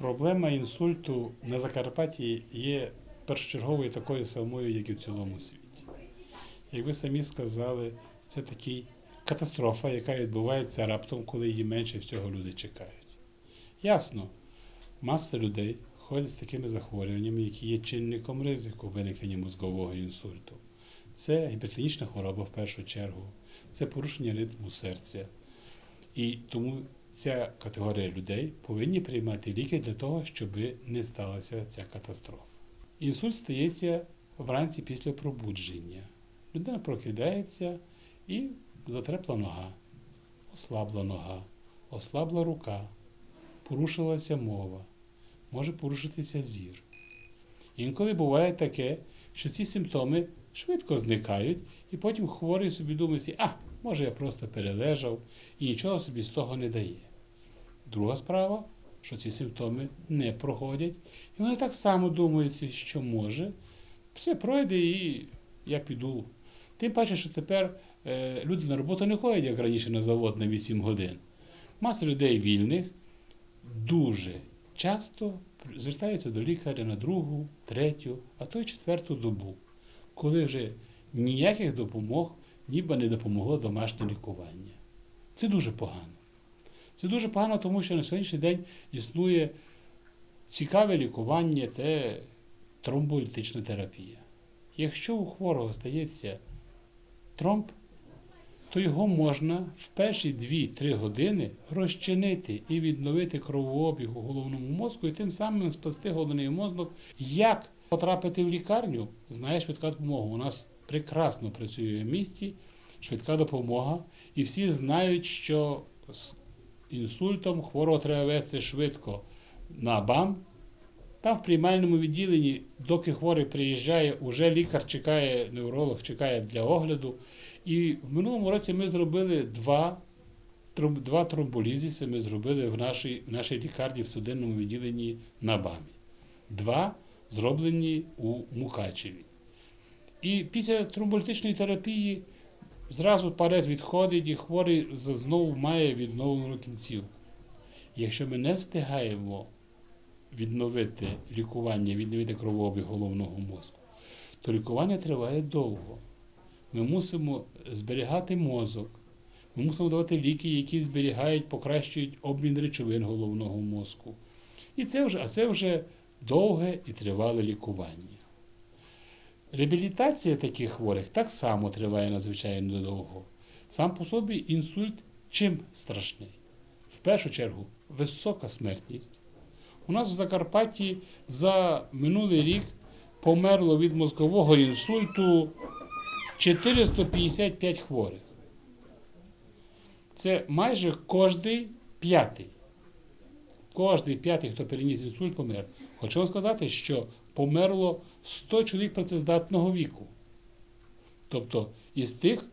Проблема інсульту на Закарпатті є першочерговою такою самою, як і в цілому світі. Як ви самі сказали, це такий катастрофа, яка відбувається раптом, коли її менше всього люди чекають. Ясно, маса людей ходять з такими захворюваннями, які є чинником ризику виникнення мозгового інсульту. Це гіпертонічна хвороба в першу чергу, це порушення ритму серця. І тому ця категорія людей повинні приймати ліки для того, щоб не сталася ця катастрофа. Інсульт стається вранці після пробудження. Людина прокидається і затрепла нога, ослабла нога, ослабла рука, порушилася мова, може порушитися зір. Інколи буває таке, що ці симптоми швидко зникають, і потім хворий собі думає, а, може я просто перележав і нічого собі з того не дає. Друга справа, що ці симптоми не проходять, і вони так само думають, що може, все пройде і я піду. Тим паче, що тепер е, люди на роботу не ходять, як раніше на завод на 8 годин. Маса людей вільних дуже часто звертаються до лікаря на другу, третю, а то й четверту добу, коли вже ніяких допомог, ніби не допомогло домашнє лікування. Це дуже погано. Це дуже погано, тому що на сьогоднішній день існує цікаве лікування це тромболітична терапія. Якщо у хворого стається тромб, то його можна в перші 2-3 години розчинити і відновити кровообіг у головному мозку, і тим самим спасти головний мозок. Як потрапити в лікарню, знає швидка допомога. У нас прекрасно працює в місті швидка допомога, і всі знають, що з інсультом хворого треба вести швидко на БАМ. Там в приймальному відділенні, доки хворий приїжджає, уже лікар чекає, невролог чекає для огляду. І в минулому році ми зробили два два тромболізіси ми зробили в нашій в нашій лікарні в судинному відділенні на БАМі. Два зроблені у Мукачеві. І після тромболітичної терапії зразу парез відходить і хворий знову має відновлену кінцівку. Якщо ми не встигаємо відновити лікування, відновити кровообіг головного мозку, то лікування триває довго. Ми мусимо зберігати мозок, ми мусимо давати ліки, які зберігають, покращують обмін речовин головного мозку. І це вже, А це вже довге і тривале лікування. Реабілітація таких хворих так само триває надзвичайно довго. Сам по собі інсульт чим страшний? В першу чергу, висока смертність. У нас в Закарпатті за минулий рік померло від мозкового інсульту 455 хворих. Це майже кожний п'ятий. Кожний п'ятий, хто переніс інсульт, помер. Хочу вам сказати, що померло 100 чоловік працездатного віку. Тобто із тих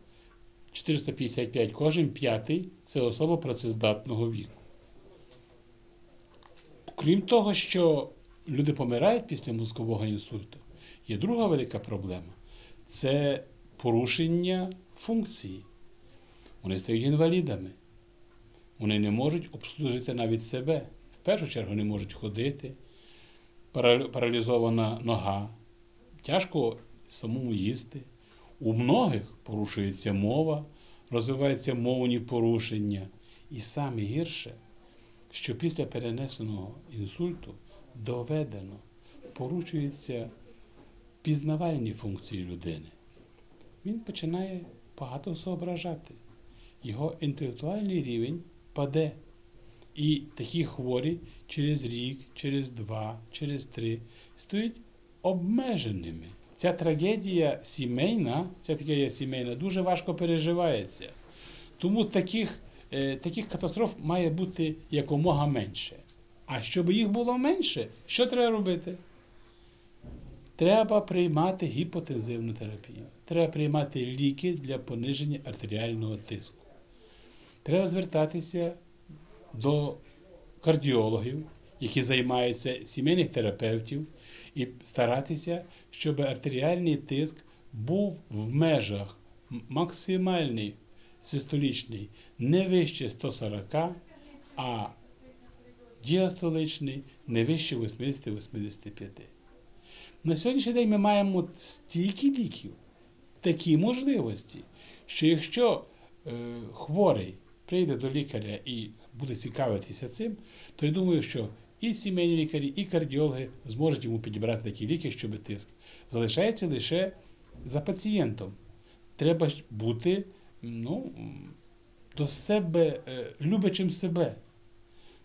455 кожен п'ятий це особа працездатного віку. Крім того, що люди помирають після мозкового інсульту, є друга велика проблема це порушення функції. Вони стають інвалідами. Вони не можуть обслужити навіть себе. В першу чергу не можуть ходити, паралізована нога, тяжко самому їсти. У многих порушується мова, розвиваються мовні порушення. І саме гірше, що після перенесеного інсульту доведено, порушуються пізнавальні функції людини. Він починає багато соображати. Його інтелектуальний рівень паде. І такі хворі через рік, через два, через три стають обмеженими. Ця трагедія сімейна, ця трагедія сімейна дуже важко переживається. Тому таких, е, таких катастроф має бути якомога менше. А щоб їх було менше, що треба робити? Треба приймати гіпотензивну терапію. Треба приймати ліки для пониження артеріального тиску. Треба звертатися до кардіологів, які займаються сімейних терапевтів, і старатися, щоб артеріальний тиск був в межах максимальний систолічний не вище 140, а діастоличний не вище 80-85. На сьогоднішній день ми маємо стільки ліків, такі можливості, що якщо е, хворий прийде до лікаря і буде цікавитися цим, то я думаю, що і сімейні лікарі, і кардіологи зможуть йому підібрати такі ліки, щоб тиск. Залишається лише за пацієнтом. Треба бути ну, до себе е, любячим себе.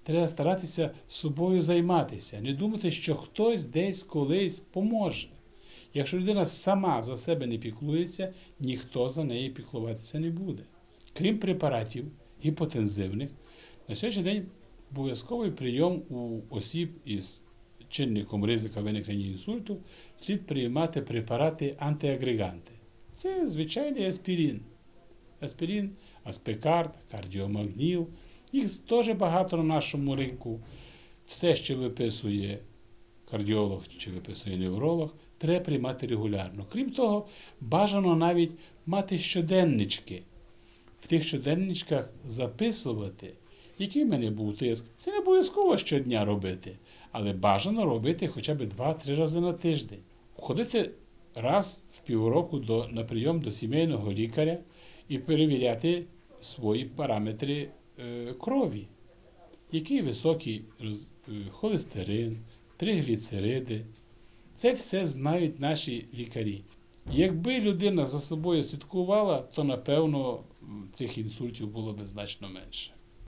Треба старатися собою займатися, не думати, що хтось десь колись поможе. Якщо людина сама за себе не піклується, ніхто за неї піклуватися не буде. Крім препаратів гіпотензивних, на сьогоднішній день обов'язковий прийом у осіб із чинником ризика виникнення інсульту слід приймати препарати антиагреганти. Це звичайний аспірин. Аспірин, аспекард, кардіомагніл. Їх теж багато на нашому ринку. Все, що виписує кардіолог чи виписує невролог, треба приймати регулярно. Крім того, бажано навіть мати щоденнички. В тих щоденничках записувати, який в мене був тиск. Це не обов'язково щодня робити, але бажано робити хоча б 2-3 рази на тиждень. Ходити раз в півроку до, на прийом до сімейного лікаря і перевіряти свої параметри е, крові, який високий роз- е, холестерин, тригліцериди. Це все знають наші лікарі. Якби людина за собою слідкувала, то напевно цих інсультів було б значно менше.